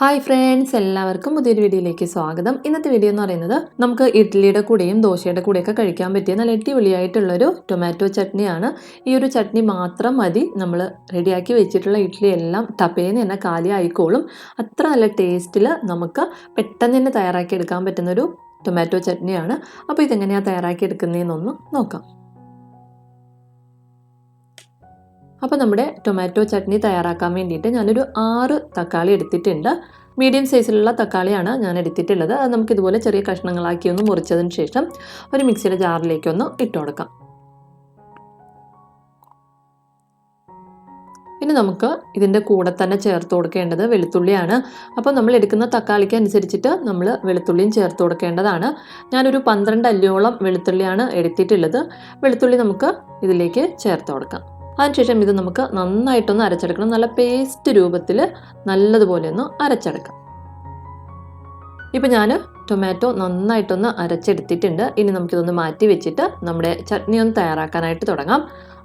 Hi friends എല്ലാവർക്കും പുതിയൊരു വീഡിയോയിലേക്ക് സ്വാഗതം. ഇന്നത്തെ വീഡിയോ എന്ന് പറയുന്നത് നമുക്ക് ഇഡ്ഡലിയുടെ കൂടെയും ദോശയുടെ കൂടെയൊക്കെ കഴിക്കാൻ പറ്റിയ നല്ല അടിപൊളിയായിട്ടുള്ളൊരു ടൊമാറ്റോ ചട്നിയാണ്. ഈ ഒരു ചട്നി മാത്രം മതി. നമ്മൾ റെഡിയാക്കി വെച്ചിട്ടുള്ള ഇഡ്ഡലി എല്ലാം ടപ്പേന്ന് തന്നെ കാലിയായിക്കോളും അത്ര നല്ല ടേസ്റ്റിൽ നമുക്ക് പെട്ടെന്ന് തന്നെ തയ്യാറാക്കി എടുക്കാൻ പറ്റുന്നൊരു ടൊമാറ്റോ ചട്നിയാണ്. അപ്പോൾ ഇതെങ്ങനെയാണ് തയ്യാറാക്കി എടുക്കുന്നതെന്നൊന്ന് നോക്കാം. അപ്പോൾ നമ്മുടെ ടൊമാറ്റോ ചട്നി തയ്യാറാക്കാൻ വേണ്ടിയിട്ട് ഞാനൊരു ആറ് തക്കാളി എടുത്തിട്ടുണ്ട്. മീഡിയം സൈസിലുള്ള തക്കാളിയാണ് ഞാൻ എടുത്തിട്ടുള്ളത്. അത് നമുക്കിതുപോലെ ചെറിയ കഷ്ണങ്ങളാക്കി ഒന്ന് മുറിച്ചതിന് ശേഷം ഒരു മിക്സിയുടെ ജാറിലേക്കൊന്ന് ഇട്ട് കൊടുക്കാം. ഇനി നമുക്ക് ഇതിന്റെ കൂടെ തന്നെ ചേർത്ത് കൊടുക്കേണ്ടത് വെളുത്തുള്ളിയാണ്. അപ്പോൾ നമ്മൾ എടുക്കുന്ന തക്കാളിക്ക് അനുസരിച്ചിട്ട് നമ്മൾ വെളുത്തുള്ളിയും ചേർത്ത് കൊടുക്കേണ്ടതാണ്. ഞാനൊരു പന്ത്രണ്ട് അല്ലിയോളം വെളുത്തുള്ളിയാണ് എടുത്തിട്ടുള്ളത്. വെളുത്തുള്ളി നമുക്ക് ഇതിലേക്ക് ചേർത്ത് കൊടുക്കാം. അതിനുശേഷം ഇത് നമുക്ക് നന്നായിട്ടൊന്ന് അരച്ചെടുക്കണം. നല്ല പേസ്റ്റ് രൂപത്തിൽ നല്ലതുപോലെ ഒന്ന് അരച്ചെടുക്കാം. ഇപ്പം ഞാൻ ടൊമാറ്റോ നന്നായിട്ടൊന്ന് അരച്ചെടുത്തിട്ടുണ്ട്. ഇനി നമുക്കിതൊന്ന് മാറ്റി വെച്ചിട്ട് നമ്മുടെ ചട്നി ഒന്ന് തയ്യാറാക്കാനായിട്ട് തുടങ്ങാം.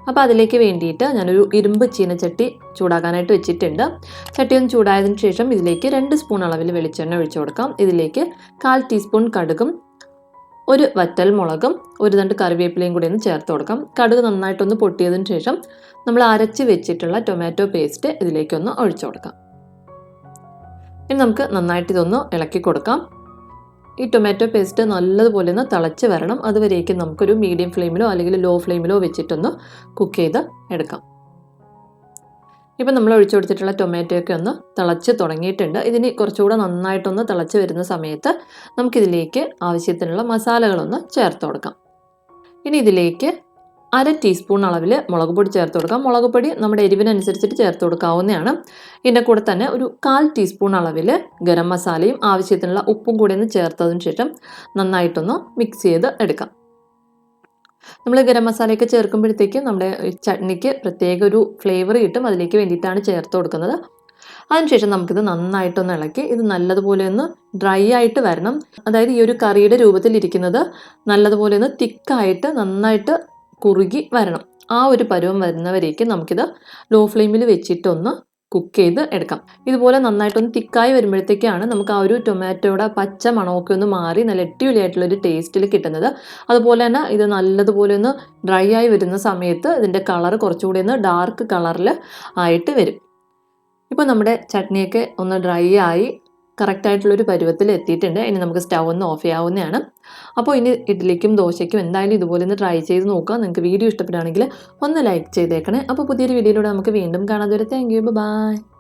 അപ്പോൾ അതിലേക്ക് വേണ്ടിയിട്ട് ഞാനൊരു ഇരുമ്പ് ചീനച്ചട്ടി ചൂടാക്കാനായിട്ട് വെച്ചിട്ടുണ്ട്. ചട്ടി ഒന്ന് ചൂടായതിന് ശേഷം ഇതിലേക്ക് രണ്ട് സ്പൂൺ അളവിൽ വെളിച്ചെണ്ണ ഒഴിച്ചു കൊടുക്കാം. ഇതിലേക്ക് കാൽ ടീസ്പൂൺ കടുകും ഒരു വറ്റൽ മുളകും ഒരു രണ്ട് കറിവേപ്പിലയും കൂടി ഒന്ന് ചേർത്ത് കൊടുക്കാം. കടുക് നന്നായിട്ടൊന്ന് പൊട്ടിയതിന് ശേഷം നമ്മൾ അരച്ച് വെച്ചിട്ടുള്ള ടൊമാറ്റോ പേസ്റ്റ് ഇതിലേക്കൊന്ന് ഒഴിച്ചു കൊടുക്കാം. ഇനി നമുക്ക് നന്നായിട്ട് ഇതൊന്ന് ഇളക്കി കൊടുക്കാം. ഈ ടൊമാറ്റോ പേസ്റ്റ് നല്ലതുപോലെ ഒന്ന് തിളച്ച് വരണം. അതുവരേക്കും നമുക്കൊരു മീഡിയം ഫ്ലെയിമിലോ അല്ലെങ്കിൽ ലോ ഫ്ലെയിമിലോ വെച്ചിട്ടൊന്ന് കുക്ക് ചെയ്ത് എടുക്കാം. ഇപ്പം നമ്മൾ ഒഴിച്ചു കൊടുത്തിട്ടുള്ള ടൊമാറ്റോയൊക്കെ ഒന്ന് തിളച്ച് തുടങ്ങിയിട്ടുണ്ട്. ഇതിന് കുറച്ചുകൂടെ നന്നായിട്ടൊന്ന് തിളച്ച് വരുന്ന സമയത്ത് നമുക്കിതിലേക്ക് ആവശ്യത്തിനുള്ള മസാലകളൊന്ന് ചേർത്ത് കൊടുക്കാം. ഇനി ഇതിലേക്ക് അര ടീസ്പൂൺ അളവിൽ മുളക് പൊടി ചേർത്ത് കൊടുക്കാം. മുളക് പൊടി നമ്മുടെ എരിവിനനുസരിച്ചിട്ട് ചേർത്ത് കൊടുക്കാവുന്നതാണ്. ഇതിന്റെ കൂടെ തന്നെ ഒരു കാൽ ടീസ്പൂൺ അളവിൽ ഗരം മസാലയും ആവശ്യത്തിനുള്ള ഉപ്പും കൂടി ഒന്ന് ചേർത്തതിന് ശേഷം നന്നായിട്ടൊന്ന് മിക്സ് ചെയ്ത് എടുക്കാം. നമ്മൾ ഗരം മസാലയൊക്കെ ചേർക്കുമ്പോഴത്തേക്കും നമ്മുടെ ചട്നിക്ക് പ്രത്യേക ഒരു ഫ്ലേവർ കിട്ടും. അതിലേക്ക് വേണ്ടിയിട്ടാണ് ചേർത്ത് കൊടുക്കുന്നത്. അതിനുശേഷം നമുക്കിത് നന്നായിട്ടൊന്ന് ഇളക്കി ഇത് നല്ലതുപോലെ ഒന്ന് ഡ്രൈ ആയിട്ട് വരണം. അതായത് ഈ ഒരു കറിയുടെ രൂപത്തിൽ രൂപത്തിലിരിക്കുന്നത് നല്ലതുപോലെ ഒന്ന് തിക്കായിട്ട് നന്നായിട്ട് കുറുകി വരണം. ആ ഒരു പരുവം വരുന്നവരേക്കും നമുക്കിത് ലോ ഫ്ലെയിമിൽ വെച്ചിട്ടൊന്ന് കുക്ക് ചെയ്ത് എടുക്കാം. ഇതുപോലെ നന്നായിട്ടൊന്ന് തിക്കായി വരുമ്പോഴത്തേക്കാണ് നമുക്ക് ആ ഒരു ടൊമാറ്റോയുടെ പച്ച മണമൊക്കെ ഒന്ന് മാറി നല്ല ഒരു ടേസ്റ്റിൽ കിട്ടുന്നത്. അതുപോലെ തന്നെ ഇത് നല്ലതുപോലെ ഒന്ന് ഡ്രൈ ആയി വരുന്ന സമയത്ത് ഇതിന്റെ കളർ കുറച്ചുകൂടി ഒന്ന് ഡാർക്ക് കളറിൽ ആയിട്ട് വരും. ഇപ്പോൾ നമ്മുടെ ചട്നിയൊക്കെ ഒന്ന് ഡ്രൈ ആയി കറക്റ്റായിട്ടുള്ളൊരു പരുവത്തിൽ എത്തിയിട്ടുണ്ട്. ഇനി നമുക്ക് സ്റ്റൗ ഒന്ന് ഓഫ് ചെയ്യാവുന്നതാണ്. അപ്പോൾ ഇനി ഇഡ്ഡലിക്കും ദോശയ്ക്കും എന്തായാലും ഇതുപോലെ ഒന്ന് ട്രൈ ചെയ്ത് നോക്കുക. നിങ്ങൾക്ക് വീഡിയോ ഇഷ്ടപ്പെടുകയാണെങ്കിൽ ഒന്ന് ലൈക്ക് ചെയ്തേക്കണേ. അപ്പോൾ പുതിയൊരു വീഡിയോയിലൂടെ നമുക്ക് വീണ്ടും കാണാതെ വരെ താങ്ക് യു ബൈ